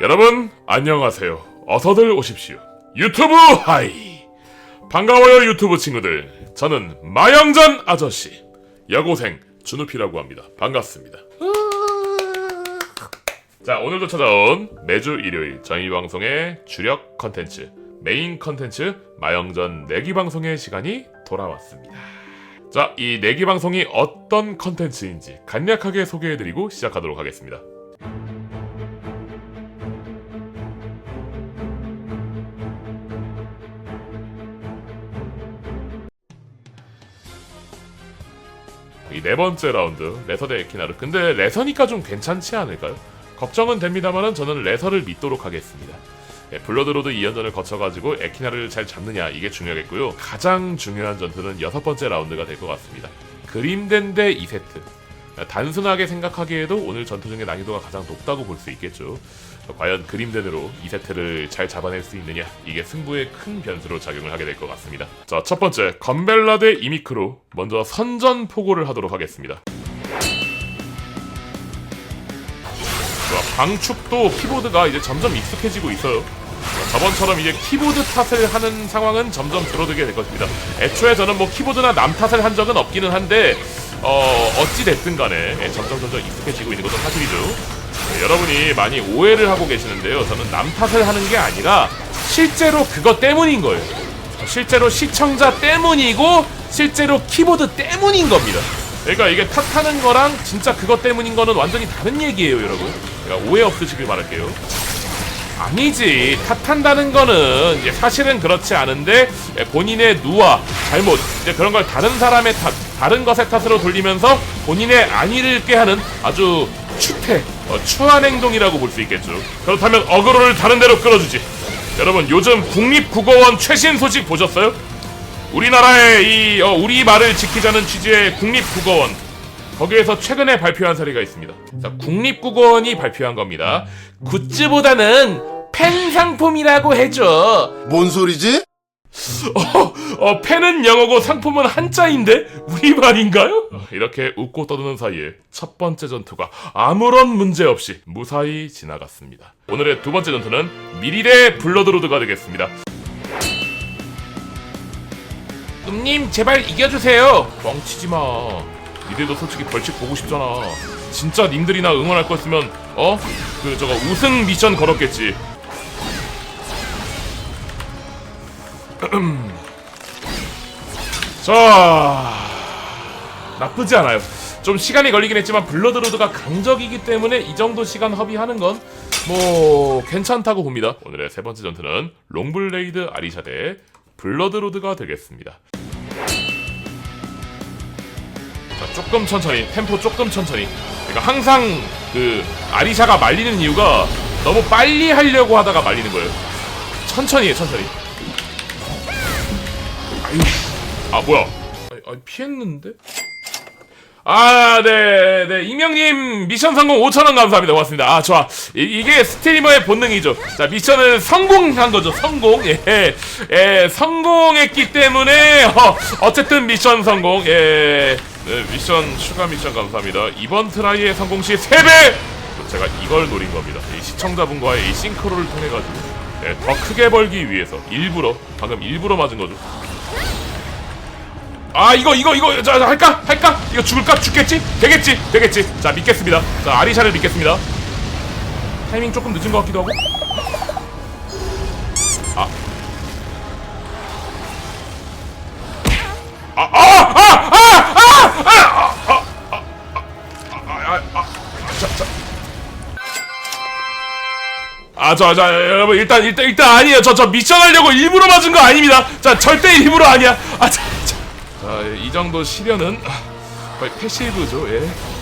여러분 안녕하세요. 어서들 오십시오. 유튜브 하이. 반가워요 유튜브 친구들. 저는 마영전 아저씨 여고생 준우피라고 합니다. 반갑습니다. 자 오늘도 찾아온 매주 일요일 저희 방송의 주력 컨텐츠 메인 컨텐츠 마영전 내기 방송의 시간이 돌아왔습니다. 자, 이 내기 방송이 어떤 컨텐츠인지 간략하게 소개해드리고 시작하도록 하겠습니다. 이 네 번째 라운드 레서 대 에키나르. 근데 레서니까 좀 괜찮지 않을까요? 걱정은 됩니다만은 저는 레서를 믿도록 하겠습니다. 예, 블러드로드 2연전을 거쳐가지고 에키나를 잘 잡느냐 이게 중요하겠고요. 가장 중요한 전투는 여섯 번째 라운드가 될 것 같습니다. 그림된 대 2세트. 단순하게 생각하기에도 오늘 전투 중에 난이도가 가장 높다고 볼 수 있겠죠. 과연 그림된으로 2세트를 잘 잡아낼 수 있느냐 이게 승부의 큰 변수로 작용을 하게 될 것 같습니다. 자, 첫 번째 건벨라 대 이미크로 먼저 선전 포고를 하도록 하겠습니다. 방축도 키보드가 이제 점점 익숙해지고 있어요. 저번처럼 이제 키보드 탓을 하는 상황은 점점 줄어들게 될 것입니다. 애초에 저는 뭐 키보드나 남 탓을 한 적은 없기는 한데 어 어찌 됐든 간에 예, 점점 점점 익숙해지고 있는 것도 사실이죠. 네, 여러분이 많이 오해를 하고 계시는데요. 저는 남 탓을 하는 게 아니라 실제로 그것 때문인 거예요. 실제로 시청자 때문이고 실제로 키보드 때문인 겁니다. 그러니까 이게 탓하는 거랑 진짜 그것 때문인 거는 완전히 다른 얘기예요, 여러분. 그러니까 오해 없으시길 바랄게요. 아니지. 탓한다는 거는 이제 사실은 그렇지 않은데 본인의 누와 잘못 이제 그런 걸 다른 사람의 탓 다른 것의 탓으로 돌리면서 본인의 안위를 꾀하는 아주 추태 어, 추한 행동이라고 볼 수 있겠죠. 그렇다면 어그로를 다른 데로 끌어주지. 여러분 요즘 국립국어원 최신 소식 보셨어요? 우리나라의 이 어, 우리 말을 지키자는 취지의 국립국어원 거기에서 최근에 발표한 사례가 있습니다. 자, 국립국어원이 발표한 겁니다. 굿즈보다는 펜 상품이라고 해줘. 뭔 소리지? 어, 어, 펜은 영어고 상품은 한자인데 우리말인가요? 어, 이렇게 웃고 떠드는 사이에 첫 번째 전투가 아무런 문제 없이 무사히 지나갔습니다. 오늘의 두 번째 전투는 미리대 블러드로드가 되겠습니다. 음님 제발 이겨주세요. 뻥치지 마. 니들도 솔직히 벌칙 보고 싶잖아. 진짜 님들이나 응원할 거였으면 어? 그 저거 우승 미션 걸었겠지. 자 나쁘지 않아요. 좀 시간이 걸리긴 했지만 블러드로드가 강적이기 때문에 이 정도 시간 허비하는 건 뭐 괜찮다고 봅니다. 오늘의 세 번째 전투는 롱블레이드 아리샤 대 블러드로드가 되겠습니다. 조금 천천히 템포 조금 천천히. 그러니까 항상 그 아리샤가 말리는 이유가 너무 빨리 하려고 하다가 말리는 거예요. 천천히 해 천천히. 아유 아 뭐야? 아니, 피했는데? 아 네네. 이명님 미션 성공 5천원 감사합니다. 고맙습니다. 아 좋아. 이, 게 스트리머의 본능이죠. 자 미션을 성공한 거죠. 성공. 예, 예 성공했기 때문에 어, 어쨌든 미션 성공. 예 네, 미션 추가 미션 감사합니다. 이번 트라이의 성공 시 3배! 제가 이걸 노린 겁니다. 이 시청자분과의 이 싱크로를 통해 가지고 네, 더 크게 벌기 위해서 일부러 방금 일부러 맞은 거죠. 아 이거 이거 이거 자, 자 할까 할까 이거 죽을까 죽겠지 되겠지 되겠지 자 믿겠습니다. 자 아리샤를 믿겠습니다. 타이밍 조금 늦은 것 같기도 하고. 아, 저, 저, 여러분, 일단, 일단, 일단 아니에요. 저, 저 미션 하려고 일부러 맞은 거 아닙니다. 자, 절대 일부러 아니야. 아, 자, 자. 자, 이 정도 시련은 거의 패시브죠, 예.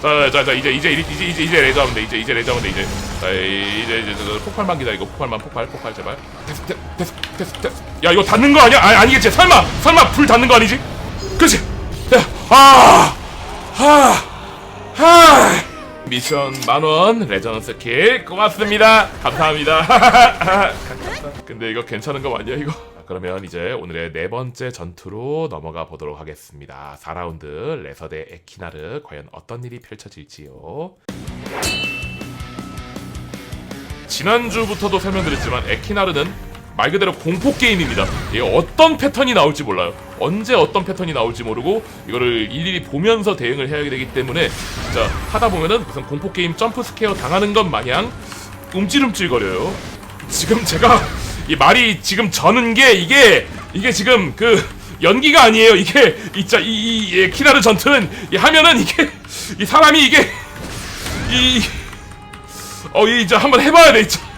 자, 자, 자, 이제, 이제, 이제, 이제, 이제 레저 하면 돼. 이제, 이제 레저 하면 돼, 이제. 자, 이제, 이제, 저, 폭발만 기다리고, 폭발만, 폭발, 폭발, 제발. 됐어, 됐어, 됐어, 됐어. 야, 이거 닿는 거 아니야? 아, 아니겠지. 설마, 설마 불 닿는 거 아니지? 그치? 야, 아, 하, 하. 미션 만원 레전드 스킬. 고맙습니다. 감사합니다. 근데 이거 괜찮은 거 맞냐 이거? 그러면 이제 오늘의 네 번째 전투로 넘어가 보도록 하겠습니다. 4라운드 레서 대 에키나르 과연 어떤 일이 펼쳐질지요? 지난주부터도 설명드렸지만 에키나르는 말 그대로 공포 게임입니다. 이게 어떤 패턴이 나올지 몰라요. 언제 어떤 패턴이 나올지 모르고 이거를 일일이 보면서 대응을 해야 되기 때문에 진짜 하다 보면은 무슨 공포 게임 점프 스퀘어 당하는 것 마냥 움찔움찔거려요. 지금 제가 이 말이 지금 저는 게 이게 이게 지금 그 연기가 아니에요. 이게 이자 이, 이, 이 키나르 전투는 이 하면은 이게 이 사람이 이게 이 어, 이 이제 한번 해봐야 돼. 진짜.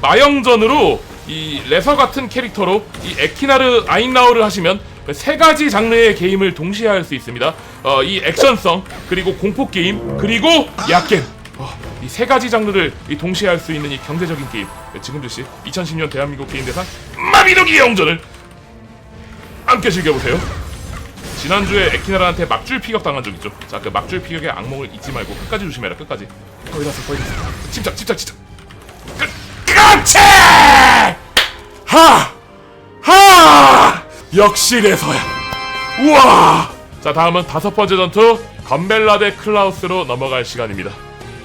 마영전으로 이 레서 같은 캐릭터로 이 에키나르 아인라우를 하시면 그세 가지 장르의 게임을 동시에 할 수 있습니다. 어, 이 액션성 그리고 공포 게임 그리고 약겜. 어, 이세 가지 장르를 이 동시에 할 수 있는 이 경제적인 게임. 네, 지금 즉시 2010년 대한민국 게임 대상 마비노기 영전을 함께 즐겨보세요. 지난주에 에키나라한테 막줄 피격 당한 적 있죠. 자, 그 막줄 피격의 악몽을 잊지 말고 끝까지 조심해라. 끝까지. 거의 다어 거의 다어 침착, 침착, 침착. 하! 하! 역시 레서야. 우와! 자, 다음은 다섯 번째 전투 건벨라 대 클라우스로 넘어갈 시간입니다.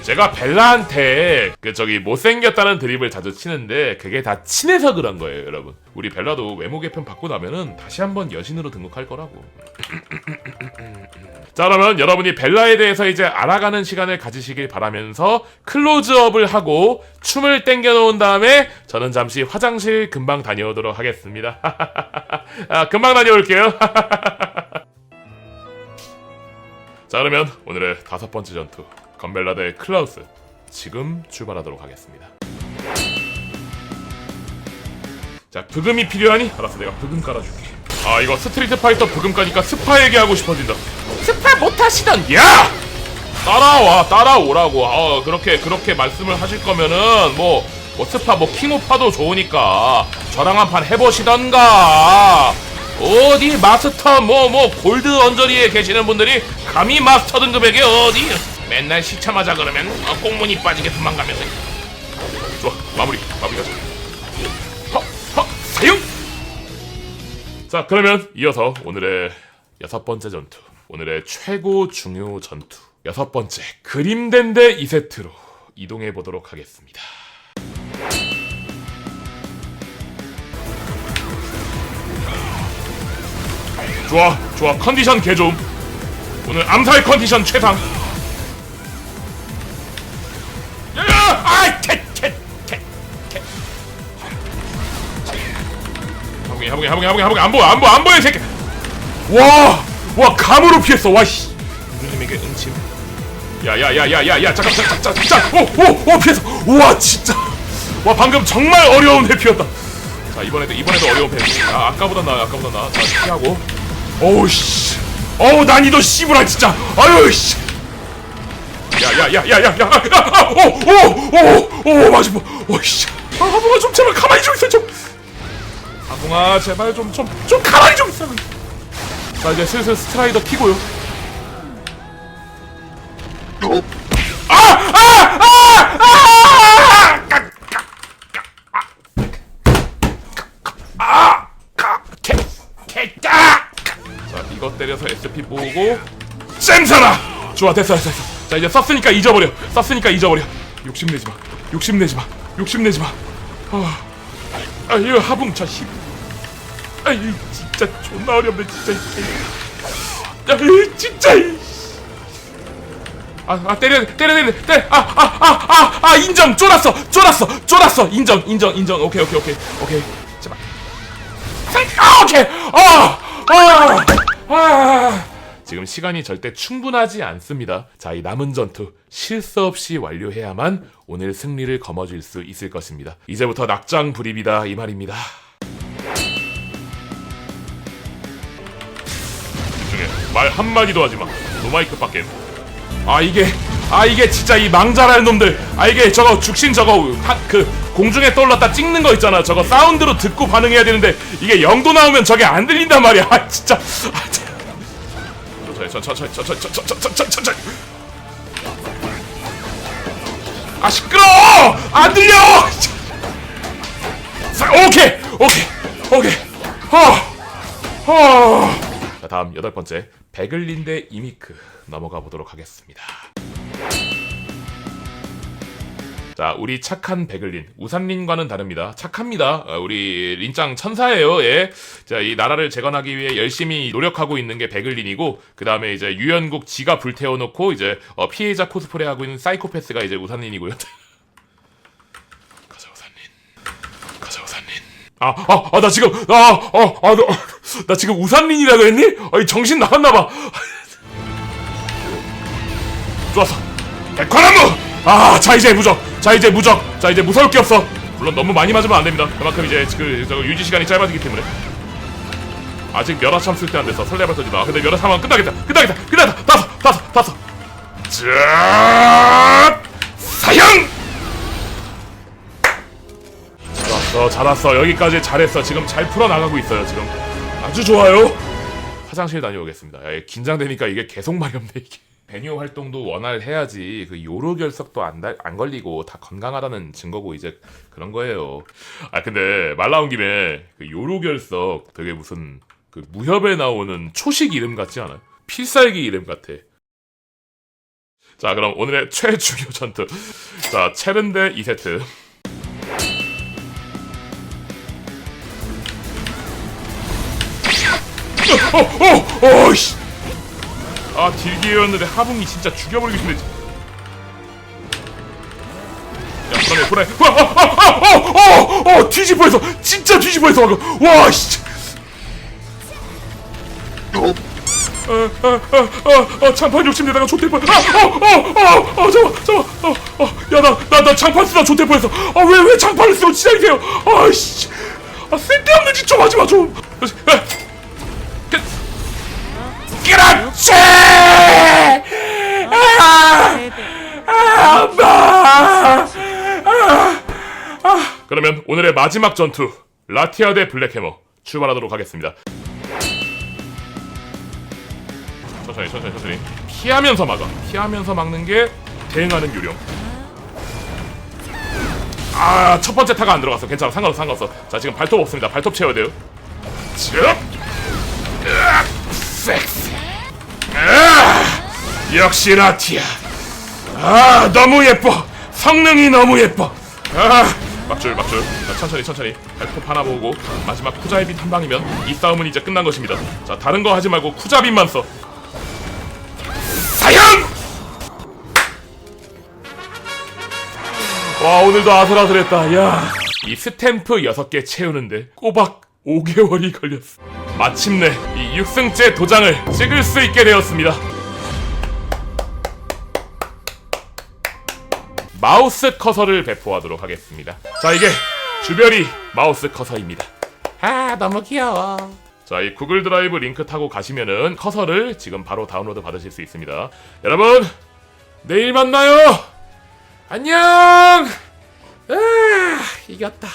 제가 벨라한테 그 저기 못생겼다는 드립을 자주 치는데 그게 다 친해서 그런 거예요, 여러분. 우리 벨라도 외모 개편 받고 나면은 다시 한번 여신으로 등록할 거라고. 자, 그러면 여러분이 벨라에 대해서 이제 알아가는 시간을 가지시길 바라면서 클로즈업을 하고 춤을 땡겨 놓은 다음에 저는 잠시 화장실 금방 다녀오도록 하겠습니다. 아, 금방 다녀올게요. 자, 그러면 오늘의 다섯 번째 전투 건벨라 대 클라우스 지금 출발하도록 하겠습니다. 자, 브금이 필요하니? 알았어, 내가 브금 깔아줄게. 아, 이거 스트리트 파이터 브금 까니까 스파 얘기하고 싶어진다. 스파 못하시던 야! 따라와, 따라오라고. 어, 그렇게 그렇게 말씀을 하실 거면은 뭐, 뭐 스파 뭐 킹오파도 좋으니까 저랑 한 판 해보시던가. 어디 마스터 뭐 뭐 골드 언저리에 계시는 분들이 감히 마스터 등급에게 어디 맨날 시참하자 그러면 어, 꽁무니 빠지게 도망가면서. 좋아 마무리 마무리 가자. 허허 사용! 자 그러면 이어서 오늘의 여섯 번째 전투 오늘의 최고 중요 전투 여섯 번째 그림된대 2세트로 이동해 보도록 하겠습니다. 좋아 좋아 컨디션 개좀 오늘 암살 컨디션 최상 하봉이 하봉이 하봉이 하봉이 안 보여 안 보여 안 보여 이 새끼 와와 감으로 피했어 와씨 누님에게 응침 야야야야야야 잠깐 잠깐 잠깐 잠깐 오오오 피했어 우와 진짜 와 방금 정말 어려운 회피였다 자 이번에도 이번에도 어려운 회피 아 아까보다 나 아까보다 나자 피하고 어우 씨 어우 난이도 씨부라 진짜 아유 씨 야야야야야야 오오오오오 맞아 오씨 아 하붕아 좀 제발 가만히 좀 있어 좀 하붕아 제발 좀 좀 좀 가만히 좀 있어. 자 이제 슬슬 스트라이더 키고요. 자 이거 때려서 SP 모으고. 쌤사라 좋아 됐어 됐어 됐어. 자 이제 썼으니까 잊어버려. 썼으니까 잊어버려. 욕심내지마. 욕심내지마. 욕심내지마. 아, 아 이거 하붕차 씨 아이 진짜 존나 어렵네 진짜 야 진짜 이. 아, 아 때려 때려 때려 때려 아아아아 아 아, 아, 인정 쫄았어 쫄았어 쫄았어 인정 인정 인정 오케이 오케이 오케이 오케이 제발 아 오케이 아아 아. 지금 시간이 절대 충분하지 않습니다. 자, 이 남은 전투 실수 없이 완료해야만 오늘 승리를 거머쥘 수 있을 것입니다. 이제부터 낙장 불입이다 이 말입니다. 말 한마디도 하지 마. 노마이크밖에. 아 이게 아 이게 진짜 이 망자라는 놈들 아 이게 저거 죽신 저거 하, 그 공중에 떠올랐다 찍는 거 있잖아 저거 사운드로 듣고 반응해야 되는데 이게 영도 나오면 저게 안 들린단 말이야 아 진짜 아, 참. 천천히 천천히 천천히 천천히 천천히 아 시끄러워 안 들려 자, 오케이 오케이 오케이 허 허 자 다음 여덟 번째 베글린 대 이미크 넘어가 보도록 하겠습니다 자, 우리 착한 베글린. 우산린과는 다릅니다. 착합니다. 어, 우리 린짱 천사예요. 예. 자, 이 나라를 재건하기 위해 열심히 노력하고 있는 게 베글린이고, 그 다음에 이제 유연국 지가 불태워놓고, 이제 어, 피해자 코스프레 하고 있는 사이코패스가 이제 우산린이고요. 가자, 우산린. 가자, 우산린. 아, 아, 아, 나 지금, 아, 아, 아, 나, 나 지금 우산린이라 그랬니? 아니, 정신 나갔나봐. 좋았어. 백화나무! 아, 자, 이제 무적! 자, 이제 무적! 자, 이제 무서울 게 없어! 물론 너무 많이 맞으면 안 됩니다. 그만큼 이제 그, 저, 유지 시간이 짧아지기 때문에. 아직 멸화 참 쓸 때 안 돼서 설레발 터지다. 근데 멸화참은 끝나겠다! 끝나겠다! 끝나겠다! 다섯! 다섯! 다섯! 자, 사형! 잘왔어, 잘왔어. 여기까지 잘했어. 지금 잘 풀어나가고 있어요, 지금. 아주 좋아요. 화장실 다녀오겠습니다. 야, 긴장되니까 이게 계속 없네, 이게. 배뉴 활동도 원활 해야지 그 요로 결석도 안, 달- 안 걸리고 다 건강하다는 증거고 이제 그런 거예요. 아 근데 말 나온 김에 그 요로 결석 되게 무슨 그 무협에 나오는 초식 이름 같지 않아요? 필살기 이름 같아. 자 그럼 오늘의 최중요 전투. 자 체른데 2세트. 어, 어, 어, 씨. 아 딜기였는데 하붕이 진짜 죽여버리기 힘들지. 야 불안해 불안해. 와아아아아어어 어, 뒤집어서 진짜 뒤집어서 방금. 와 씨. 어어어어 장판 욕심 내다가 좆될 뻔. 아어어어어 잠깐 잠깐 어어야나 나나 장판 쓰다 뻔했어. 아왜 왜 장판을 쓰고 돼요? 아씨. 아 쓸데없는 짓 좀 하지 마 좀. 그러면 오늘의 마지막 전투 라티아 대 블랙해머 출발하도록 하겠습니다. 천천히 천천히 천천히. 피하면서 막아. 피하면서 막는 게 대응하는 요령. 아 첫 번째 타가 안 들어갔어. 괜찮아 상관없어 상관없어. 자 지금 발톱 없습니다. 발톱 채워야 돼요. 쭉 으악, 섹스 아, 역시 라티아. 아 너무 예뻐. 성능이 너무 예뻐. 아 막줄 막줄. 자, 천천히 천천히. 발톱 하나 모으고 마지막 쿠자이빗 한 방이면 이 싸움은 이제 끝난 것입니다. 자 다른 거 하지 말고 쿠자빗만 써. 사형! 와 오늘도 아슬아슬했다. 야이 스탬프 6개 채우는데 꼬박 5개월이 걸렸어. 마침내 이 6승째 도장을 찍을 수 있게 되었습니다 마우스 커서를 배포하도록 하겠습니다. 자 이게 주별이 마우스 커서입니다. 아 너무 귀여워. 자 이 구글 드라이브 링크 타고 가시면은 커서를 지금 바로 다운로드 받으실 수 있습니다. 여러분 내일 만나요. 안녕! 아 이겼다